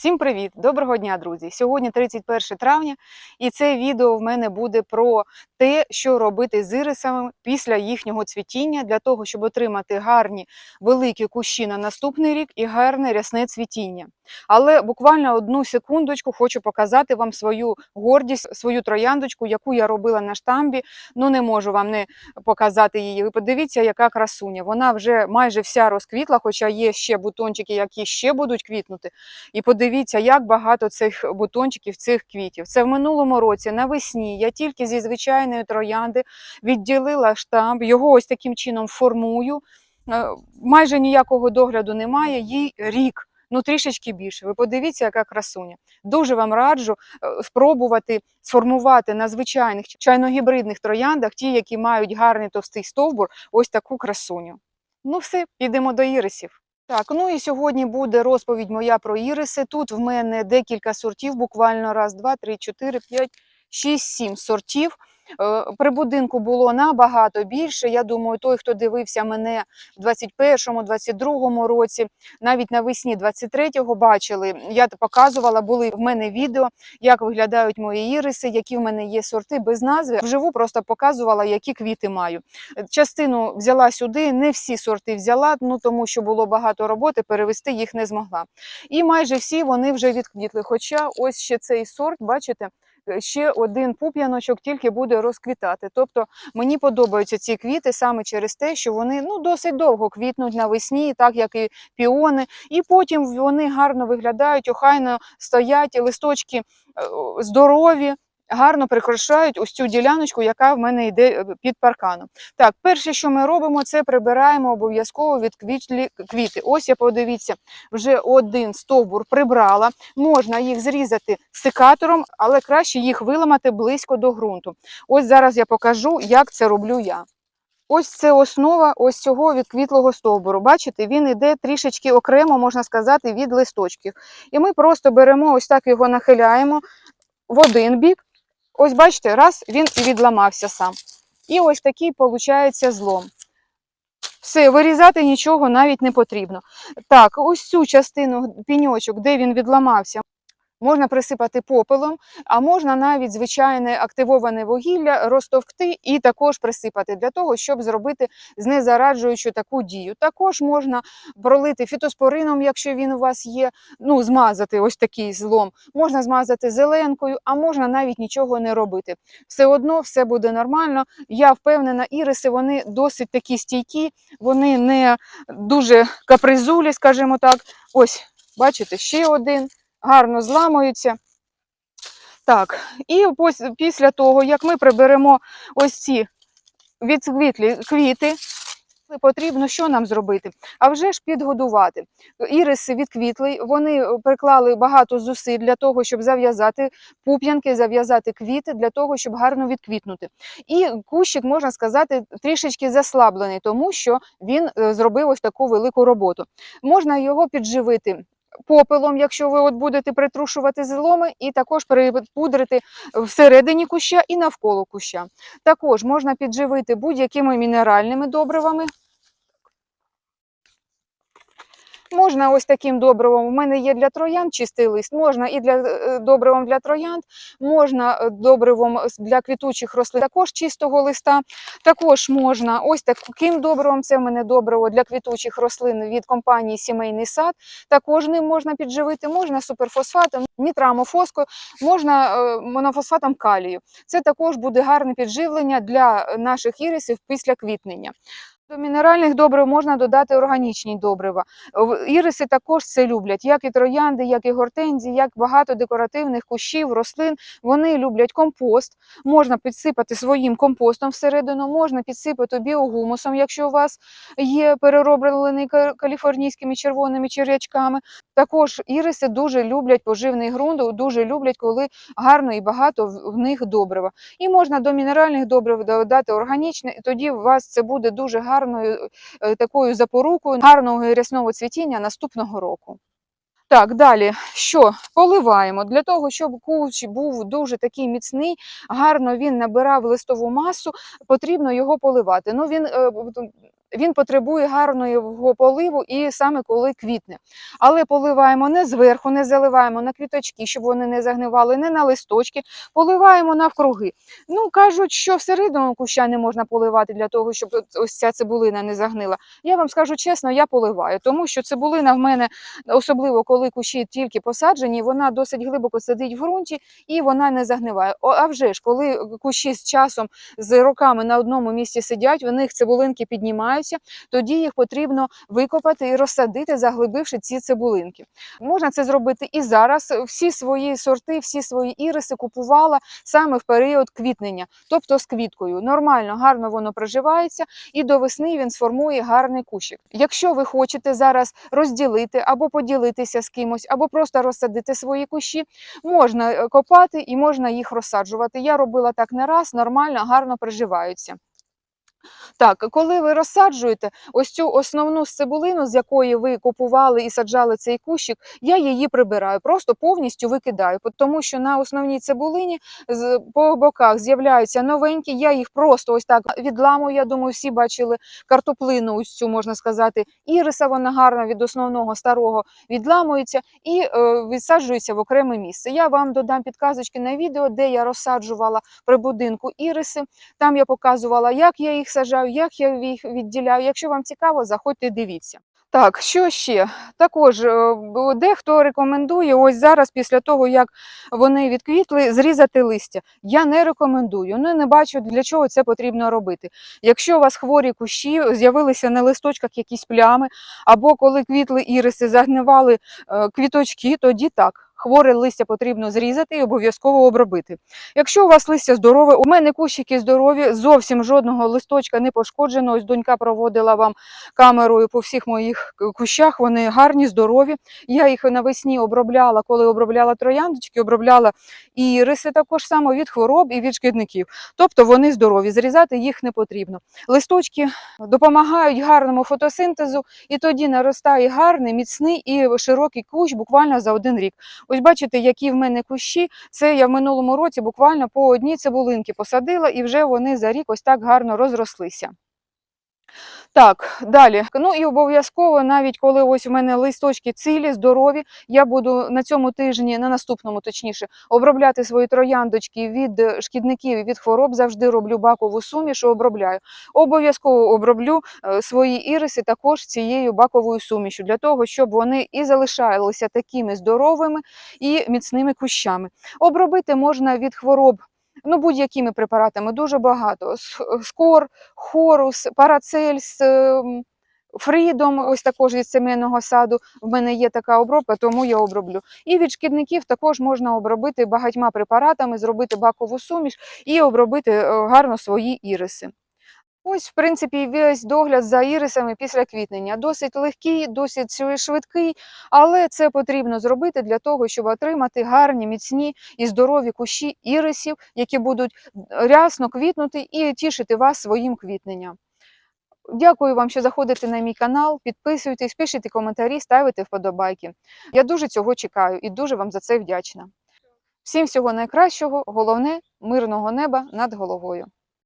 Всім привіт! Доброго дня, друзі! Сьогодні 31 травня, і це відео в мене буде про те, що робити з ірисами після їхнього цвітіння, для того, щоб отримати гарні великі кущі на наступний рік і гарне рясне цвітіння. Але буквально одну секундочку хочу показати вам свою гордість, свою трояндочку, яку я робила на штамбі. Ну не можу вам не показати її. Ви подивіться, яка красуня. Вона вже майже вся розквітла, хоча є ще бутончики, які ще будуть квітнути. І подивіться, як багато цих бутончиків, цих квітів. Це в минулому році навесні. Я тільки зі звичайної троянди відділила штамп, його ось таким чином формую. Е, Майже ніякого догляду немає, їй рік. Ну, трішечки більше. Ви подивіться, яка красуня. Дуже вам раджу е, спробувати сформувати на звичайних чайно-гібридних трояндах, ті, які мають гарний товстий стовбур, ось таку красуню. Ну, все, підемо до ірисів. Так, ну і сьогодні буде розповідь моя про іриси. Тут в мене декілька сортів, буквально раз, два, три, чотири, п'ять, шість, сім сортів. Е, При будинку було набагато більше. Я думаю, той, хто дивився мене в 21-му, 22-му році, навіть навесні 23-го бачили. Я показувала, були в мене відео, як виглядають мої іриси, які в мене є сорти без назви. Вживу просто показувала, які квіти маю. Частину взяла сюди, не всі сорти взяла, ну тому що було багато роботи, перевести їх не змогла. І майже всі вони вже відквітли. Хоча ось ще цей сорт, бачите, е, ще один пуп'яночок тільки буде розквітати. Тобто мені подобаються ці квіти саме через те, що вони ну, досить довго квітнуть навесні, так як і піони, і потім вони гарно виглядають, охайно стоять, листочки е, здорові. Гарно прикрашають ось цю діляночку, яка в мене йде е, під парканом. Так, перше, що ми робимо, це прибираємо обов'язково від квіти. Ось я подивіться, вже один стовбур прибрала. Можна їх зрізати секатором, але краще їх виламати близько до ґрунту. Ось зараз я покажу, як це роблю я. Ось це основа ось цього відквітлого стовбуру. Бачите, він іде трішечки окремо, можна сказати, від листочків. І ми просто беремо ось так його нахиляємо в один бік. Ось бачите, раз він і відламався сам. І ось такий виходить злом. Все, вирізати нічого навіть не потрібно. Так, ось цю частину піньочок, де він відламався, можна присипати попелом, а можна навіть звичайне активоване вугілля розтовкти і також присипати для того, щоб зробити знезараджуючу таку дію. Також можна пролити фітоспорином, якщо він у вас є, ну, змазати ось такий злом. Можна змазати зеленкою, а можна навіть нічого не робити. Все одно все буде нормально. Я впевнена, іриси вони досить такі стійкі, вони не дуже капризулі, скажімо так. Ось, бачите, ще один гарно зламуються. Так, і після того, як ми приберемо ось ці відцвітлі квіти, потрібно що нам зробити? А вже ж підгодувати. Іриси відквітли, вони приклали багато зусиль для того, щоб зав'язати пуп'янки, зав'язати квіти, для того, щоб гарно відквітнути. І кущик, можна сказати, трішечки заслаблений, тому що він е, зробив ось таку велику роботу. Можна його підживити попелом, якщо ви от будете притрушувати зломи, і також припудрити всередині куща і навколо куща. Також можна підживити будь-якими мінеральними добривами. Можна ось таким добривом. У мене є для троянд чистий лист, можна і для е, добривом для троянд, можна е, добривом для квітучих рослин, також чистого листа. Також можна ось таким добривом. Це в мене добриво для квітучих рослин від компанії Сімейний сад. Також ним можна підживити, можна суперфосфатом, нітрамофоскою, можна е, монофосфатом калію. Це також буде гарне підживлення для наших ірисів після квітнення. До мінеральних добрив можна додати органічні добрива. Іриси також це люблять, як і троянди, як і гортензії, як багато декоративних кущів, рослин. Вони люблять компост. Можна підсипати своїм компостом всередину, можна підсипати біогумусом, якщо у вас є перероблений каліфорнійськими червоними черв'ячками. Також іриси дуже люблять поживний ґрунт, дуже люблять, коли гарно і багато в них добрива. І можна до мінеральних добрив додати органічне, і тоді у вас це буде дуже гарно гарною е, такою запорукою гарного рясного цвітіння наступного року. Так, далі що? Поливаємо. Для того, щоб кущ був дуже такий міцний, гарно він набирав листову масу, потрібно його поливати. Ну, Він е, він потребує гарного поливу і саме коли квітне. Але поливаємо не зверху, не заливаємо на квіточки, щоб вони не загнивали, не на листочки, поливаємо навкруги. Ну, кажуть, що всередину куща не можна поливати для того, щоб ось ця цибулина не загнила. Я вам скажу чесно, я поливаю, тому що цибулина в мене, особливо коли кущі тільки посаджені, вона досить глибоко сидить в ґрунті і вона не загниває. А вже ж, коли кущі з часом, з роками на одному місці сидять, в них цибулинки піднімаються, тоді їх потрібно викопати і розсадити, заглибивши ці цибулинки. Можна це зробити і зараз. Всі свої сорти, всі свої іриси купувала саме в період квітнення, тобто з квіткою. Нормально, гарно воно проживається, і до весни він сформує гарний кущик. Якщо ви хочете зараз розділити або поділитися з кимось, або просто розсадити свої кущі, можна е, копати і можна їх розсаджувати. Я робила так не раз, нормально, гарно приживаються. Так, коли ви розсаджуєте ось цю основну цибулину, з якої ви купували і саджали цей кущик, я її прибираю, просто повністю викидаю, тому що на основній цибулині по боках з'являються новенькі, я їх просто ось так відламую. Я думаю, всі бачили картоплину, ось цю можна сказати, іриса, вона гарна від основного старого відламується і е, відсаджується в окреме місце. Я вам додам підказочки на відео, де я розсаджувала при будинку іриси. Там я показувала, як я їх саджаю, як я їх відділяю. Якщо вам цікаво, заходьте дивіться. Так, що ще? Також е, дехто рекомендує ось зараз, після того, як вони відквітли, зрізати листя. Я не рекомендую, ну не бачу, для чого це потрібно робити. Якщо у вас хворі кущі, з'явилися на листочках якісь плями, або коли квітли іриси, загнивали е, квіточки, тоді так. Хворе листя потрібно зрізати і обов'язково обробити. Якщо у вас листя здорове, у мене кущики здорові, зовсім жодного листочка не пошкоджено. Ось донька проводила вам камерою по всіх моїх кущах. Вони гарні, здорові. Я їх навесні обробляла, коли обробляла трояндочки, обробляла і іриси також само від хвороб і від шкідників. Тобто вони здорові, зрізати їх не потрібно. Листочки допомагають гарному фотосинтезу, і тоді наростає гарний, міцний і широкий кущ буквально за один рік. Ось бачите, які в мене кущі. Це я в минулому році буквально по одній цибулинки посадила, і вже вони за рік ось так гарно розрослися. Так, далі. Ну і обов'язково, навіть коли ось у мене листочки цілі, здорові, я буду на цьому тижні, на наступному точніше, обробляти свої трояндочки від е, шкідників і від хвороб. Завжди роблю бакову суміш, обробляю. Обов'язково оброблю е, свої іриси також цією баковою сумішю, для того, щоб вони і залишалися такими здоровими і міцними кущами. Обробити можна від хвороб. Ну, будь-якими препаратами дуже багато. Скор, хорус, парацельс, ем, фрідом, ось також від сімейного саду. В мене є така обробка, тому я оброблю. І від шкідників також можна обробити багатьма препаратами, зробити бакову суміш і обробити е, гарно свої іриси. Ось, в принципі, весь догляд за ірисами після квітнення. Досить легкий, досить швидкий, але це потрібно зробити для того, щоб отримати гарні, міцні і здорові кущі ірисів, які будуть рясно квітнути і тішити вас своїм квітненням. Дякую вам, що заходите на мій канал. Підписуйтесь, пишіть коментарі, ставите вподобайки. Я дуже цього чекаю і дуже вам за це вдячна. Всім всього найкращого, головне мирного неба над головою.